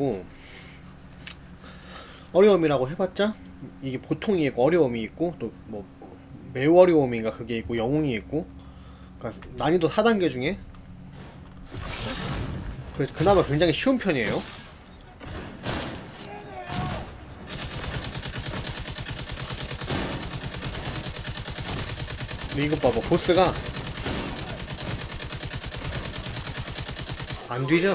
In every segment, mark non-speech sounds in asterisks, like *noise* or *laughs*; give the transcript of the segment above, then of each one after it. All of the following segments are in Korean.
있고 어려움이라고 해봤자 이게 보통이 있고 어려움이 있고 또 뭐 매우 어려움인가 그게 있고 영웅이 있고 그러니까 난이도 4단계 중에 그나마 굉장히 쉬운 편이에요. 근데 이것 봐봐 보스가 안 뒤져.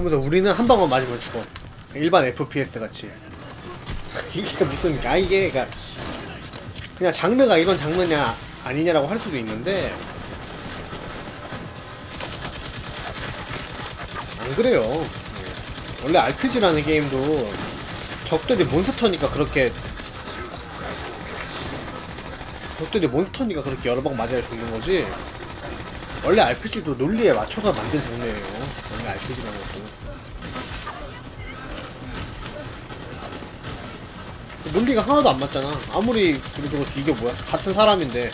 그러면서 우리는 한 방만 맞으면 죽어. 일반 FPS 같이. *laughs* 이게 무슨 아 이게 그러니까 그냥 장르가 이런 장르냐 아니냐라고 할 수도 있는데 안 그래요. 예. 원래 RPG라는 게임도 적들이 몬스터니까 그렇게 적들이 몬스터니까 그렇게 여러 번 맞아야 죽는 거지 원래 RPG도 논리에 맞춰서 만든 장르예요. 원래 RPG라는 것도. 논리가 하나도 안 맞잖아. 아무리 그래도 이게 뭐야? 같은 사람인데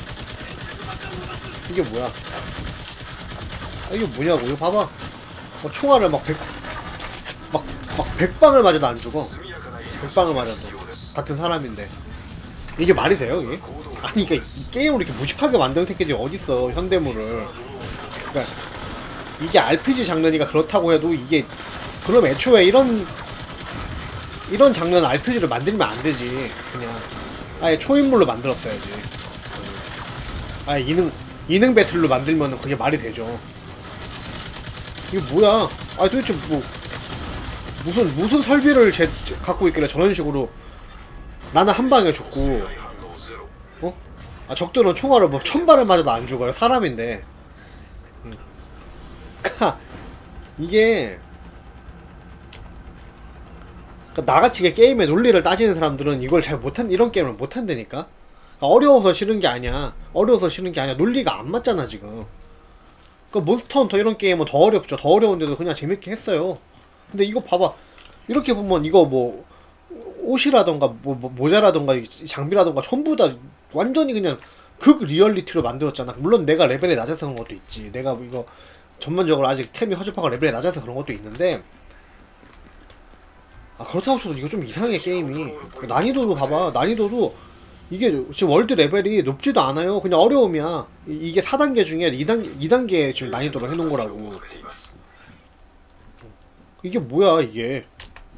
이게 뭐야? 아, 이게 뭐냐고? 이거 봐봐. 어, 총알을 막 백, 막, 막 백방을 맞아도 안 죽어. 백방을 맞아도. 같은 사람인데. 이게 말이 돼요 이게? 아니 그러니까 이 게임을 이렇게 무식하게 만든 새끼들이 어딨어 현대물을. 그러니까 이게 RPG 장르니까 그렇다고 해도 이게 그럼 애초에 이런 이런 장르는 RPG를 만들면 안 되지 그냥. 아예 초인물로 만들었어야지. 아예 이능 이능 배틀로 만들면 그게 말이 되죠. 이게 뭐야? 아 도대체 뭐 무슨 무슨 설비를 제, 갖고 있길래 저런 식으로 나는 한 방에 죽고 어? 아 적들은 총알을 뭐 천발을 맞아도 안 죽어요. 사람인데. 그니까 이게 그러니까 나같이 게임의 논리를 따지는 사람들은 이걸 잘 못한 이런 게임을 못한다니까? 그러니까 어려워서 싫은 게 아니야. 어려워서 싫은 게 아니야. 논리가 안 맞잖아 지금. 그니까 몬스터 헌터 이런 게임은 더 어렵죠. 더 어려운데도 그냥 재밌게 했어요. 근데 이거 봐봐. 이렇게 보면 이거 뭐 옷이라던가 뭐, 모자라던가 장비라던가 전부 다 완전히 그냥 극 리얼리티로 만들었잖아. 물론 내가 레벨이 낮아서 그런 것도 있지. 내가 이거 전반적으로 아직 템이 허접하고 레벨이 낮아서 그런 것도 있는데 아 그렇다고 해서 이거 좀 이상해 게임이. 난이도도 봐봐. 난이도도 이게 지금 월드 레벨이 높지도 않아요. 그냥 어려움이야. 이게 4단계 중에 2단계, 2단계 지금 난이도로 해놓은 거라고. 이게 뭐야 이게?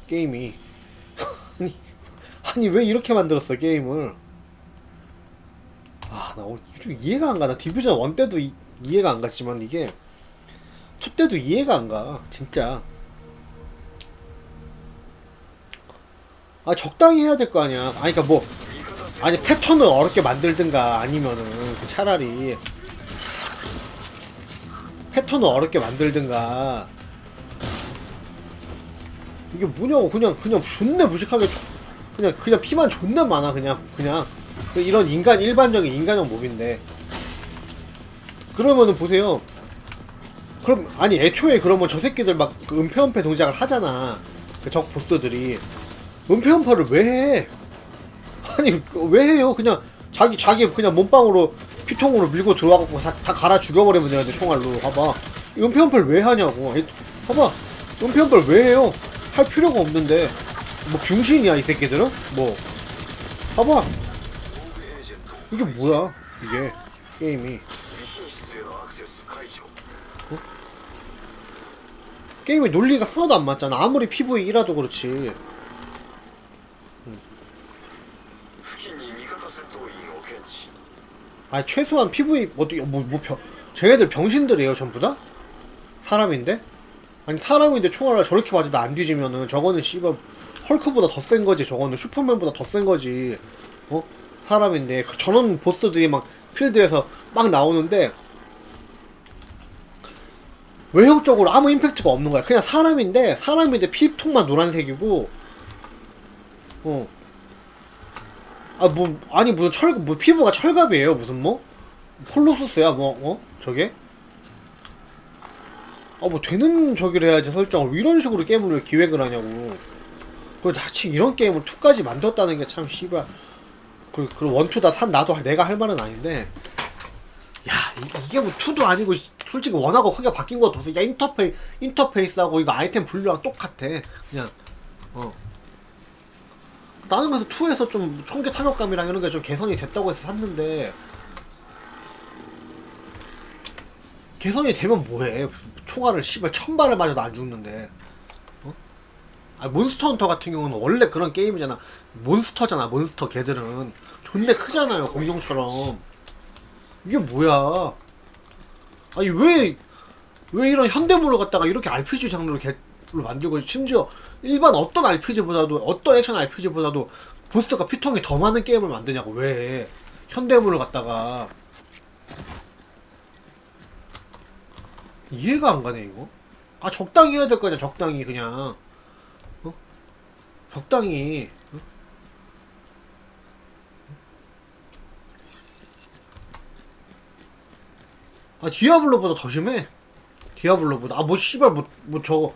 게임이. 아니 아니 왜 이렇게 만들었어 게임을? 아 나 오늘 좀 이해가 안가나 디비전 원 때도 이, 이해가 안 갔지만 이게 투 때도 이해가 안 가 진짜. 아 적당히 해야 될 거 아니야. 아니 그니까 뭐 아니 패턴을 어렵게 만들든가 아니면은 차라리 패턴을 어렵게 만들든가. 이게 뭐냐고 그냥 그냥 존나 무식하게 조- 그냥 그냥 피만 존나 많아 그냥 그냥. 그 이런 인간 일반적인 인간형 몹인데. 그러면은 보세요. 그럼 아니 애초에 그러면 저 새끼들 막 그 은폐 은폐 동작을 하잖아. 그 적 보스들이. 은폐 은폐를 왜 해? *laughs* 아니 그왜 해요? 그냥 자기 자기 그냥 몸빵으로 피통으로 밀고 들어와갖고 다, 다 갈아 죽여버리면 되는데 총알로. 봐봐. 은폐 은폐를 왜 하냐고. 봐봐. 은폐 은폐를 왜 해요? 할 필요가 없는데 뭐 중신이야 이 새끼들은? 뭐 봐봐 이게 뭐야 이게 게임이 어? 게임의 논리가 하나도 안 맞잖아 아무리 PV이라도 그렇지 아 최소한 PV 어떻게 뭐, 뭐 병, 쟤네들 병신들이에요 전부 다? 사람인데? 아니 사람인데 총알을 저렇게 맞아도 안 뒤지면은 저거는 씨발 헐크보다 더 센 거지 저거는 슈퍼맨보다 더 센 거지 어? 사람인데 그 저런 보스들이 막 필드에서 막 나오는데 외형적으로 아무 임팩트가 없는 거야. 그냥 사람인데 사람인데 피통만 노란색이고 어. 아 뭐 아니 무슨 철뭐 피부가 철갑이에요 무슨 뭐 폴로소스야 뭐 어? 저게? 아 뭐 되는 저기를 해야지 설정을. 왜 이런 식으로 게임을 왜 기획을 하냐고. 그 자체 이런 게임을 2까지 만들었다는 게 참 씨발. 그, 그 원투 다 산 나도 내가 할 말은 아닌데. 야 이- 이게 뭐 투도 아니고 씨, 솔직히 원하고 크게 바뀐 것도 없어. 야 인터페이 인터페이스하고 이거 아이템 분류랑 똑같아. 그냥 어. 나는 그래서 2에서 좀 총기 타격감이랑 이런 게 좀 개선이 됐다고 해서 샀는데. 개선이 되면 뭐해 총알을 씨발 천 발을 맞아도 안 죽는데. 어? 아 몬스터 헌터 같은 경우는 원래 그런 게임이잖아. 몬스터잖아 몬스터 걔들은. 존내 크잖아요 공룡처럼. 이게 뭐야? 아니 왜 왜 이런 현대물을 갖다가 이렇게 RPG 장르로 개 로 만들고 심지어 일반 어떤 RPG보다도 어떤 액션 RPG보다도 보스가 피통이 더 많은 게임을 만드냐고 왜? 현대물을 갖다가 이해가 안 가네 이거. 아 적당히 해야 될거 아니야 적당히 그냥. 어? 적당히. 어? 아 디아블로보다 더 심해? 디아블로보다? 아뭐 씨발 뭐 뭐저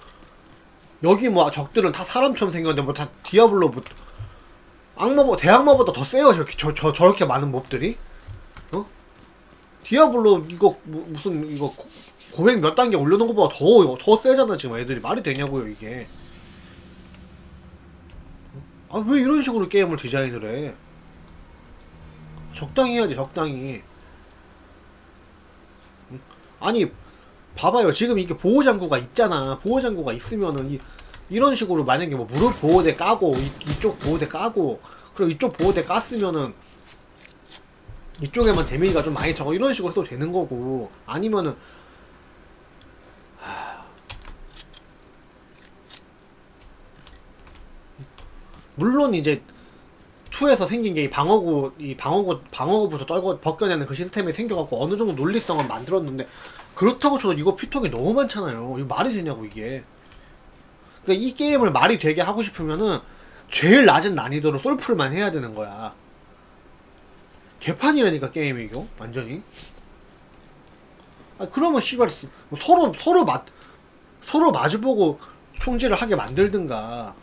여기 뭐 적들은 다 사람처럼 생겼는데 뭐 다 디아블로 뭐 악마보 대악마보다 더 세요 저렇게 저, 저 저렇게 많은 몹들이? 어? 디아블로 이거 뭐, 무슨 이거 고- 고백 몇 단계 올려놓은 것보다 더 더 세잖아 지금 애들이. 말이 되냐고요 이게. 아 왜 이런 식으로 게임을 디자인을 해? 적당히 해야지 적당히. 응? 아니 봐봐요. 지금 이게 보호장구가 있잖아. 보호장구가 있으면은 이, 이런 식으로 만약에 뭐 무릎 보호대 까고 이, 이쪽 보호대 까고 그리고 이쪽 보호대 깠으면은 이쪽에만 데미지가 좀 많이 적어 이런 식으로 해도 되는 거고 아니면은 물론 이제 2에서 생긴 게 이 방어구 이 방어구 방어구부터 떨고 벗겨내는 그 시스템이 생겨갖고 어느 정도 논리성은 만들었는데 그렇다고 쳐도 이거 피통이 너무 많잖아요. 이거 말이 되냐고 이게. 그러니까 이 게임을 말이 되게 하고 싶으면은 제일 낮은 난이도로 솔플만 해야 되는 거야. 개판이라니까 게임이 이거 완전히. 아 그러면 씨발 뭐 서로 서로 맞 서로 마주보고 총질을 하게 만들든가.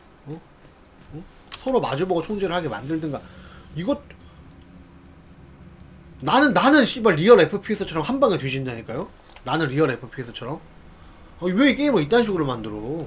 서로 마주보고 총질을 하게 만들든가. 이거 나는 나는 씨발 리얼 FPS처럼 한 방에 뒤진다니까요. 나는 리얼 FPS처럼. 어, 왜이 게임을 이딴 식으로 만들어?